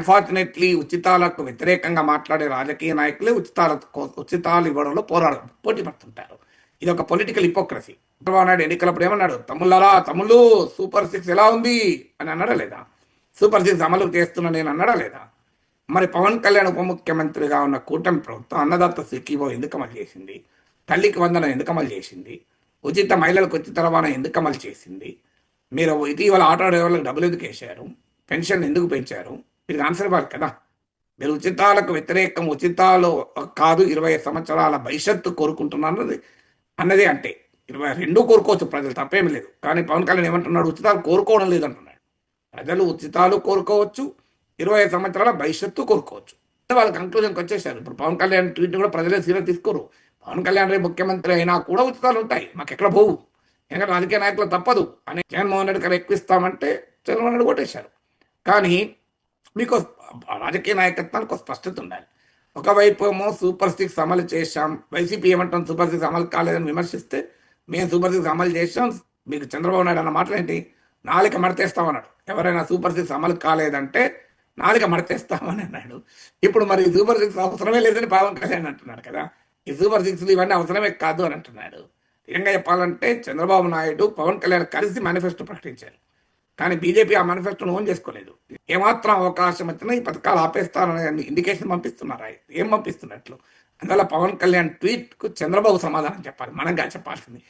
Unfortunately ఉచితాలకు వ్యతిరేకంగా మాట్లాడే రాజకీయ నాయకులే ఉచితాల ఉచితాలు ఇవ్వడంలో పోరాడు పోటీ పడుతుంటారు. ఇది ఒక పొలిటికల్ హిపోక్రసీ చంద్రబాబు నాయుడు ఎన్నికలప్పుడు ఏమన్నాడు? తమ్ముళ్ళరా తమ్ముళ్ళు సూపర్ సిక్స్ ఎలా ఉంది? అని అన్నాడా లేదా? సూపర్ సిక్స్ అమలు చేస్తున్నా నేను అన్నాడా లేదా? మరి పవన్ కళ్యాణ్ ఉప ముఖ్యమంత్రిగా ఉన్న కూటమి ప్రభుత్వం అన్నదాత సిక్కివో ఎందుకు అమలు చేసింది? తల్లికి వందనం ఎందుకు అమలు చేసింది? ఉచిత మహిళలకు ఉచిత రవాణా ఎందుకు అమలు చేసింది? మీరు ఇటీవల ఆటో డ్రైవర్లకు డబ్బులు ఎందుకు వేశారు? పెన్షన్ ఎందుకు పెంచారు? మీరు ఆన్సర్ ఇవ్వాలి కదా. మీరు ఉచితాలకు వ్యతిరేకం ఉచితాలు కాదు ఇరవై సంవత్సరాల భవిష్యత్తు కోరుకుంటున్నాను అన్నది అంటే. ఇరవై రెండు కోరుకోవచ్చు ప్రజలు తప్పేమీ లేదు. కానీ పవన్ కళ్యాణ్ ఏమంటున్నాడు ఉచితాలు కోరుకోవడం లేదంటున్నాడు. ప్రజలు ఉచితాలు కోరుకోవచ్చు ఇరవై సంవత్సరాల భవిష్యత్తు కోరుకోవచ్చు. వాళ్ళు కంక్లూజన్కి వచ్చేసారు. ఇప్పుడు పవన్ కళ్యాణ్ ట్వీట్ కూడా ప్రజలే సీరియస్ తీసుకోరు. పవన్ కళ్యాణ్ రేపు ముఖ్యమంత్రి అయినా కూడా ఉచితాలు ఉంటాయి. మాకు ఎక్కడ పోవు? ఎందుకంటే రాజకీయ నాయకులు తప్పదు. అని జగన్మోహన్ రెడ్డి గారు ఎక్కువ ఇస్తామంటే జగన్మోహన్ రెడ్డి కొట్టేశారు. కానీ మీకు రాజకీయ నాయకత్వానికి ఒక స్పష్టత ఉండాలి. ఒకవైపు ఏమో సూపర్ సిక్స్ అమలు చేశాం. వైసీపీ ఏమంటాం సూపర్ సిక్స్ అమలు కాలేదని విమర్శిస్తే మేము సూపర్ సిక్స్ అమలు చేశాం. మీకు చంద్రబాబు నాయుడు అన్న మాటలు ఏంటి? నాలుక మడతేస్తామన్నాడు. ఎవరైనా సూపర్ సిక్స్ అమలు కాలేదంటే నాలుక మడతేస్తామని అన్నాడు. ఇప్పుడు మరి ఈ సూపర్ సిక్స్ అవసరమే లేదని పవన్ కళ్యాణ్ అంటున్నాడు కదా. ఈ సూపర్ సిక్స్ ఇవన్నీ అవసరమే కాదు అని అంటున్నాడు. నిజంగా చెప్పాలంటే చంద్రబాబు నాయుడు పవన్ కళ్యాణ్ కలిసి మేనిఫెస్టో ప్రకటించారు. కానీ బీజేపీ ఆ మేనిఫెస్టోను ఓన్ చేసుకోలేదు. ఏమాత్రం అవకాశం వచ్చినా ఈ పథకాలు ఆపేస్తారనే ఇండికేషన్ పంపిస్తున్నారా. ఏం పంపిస్తున్నట్లు? అందువల్ల పవన్ కళ్యాణ్ ట్వీట్కు చంద్రబాబు సమాధానం చెప్పాలి. మనంగా చెప్పాల్సింది.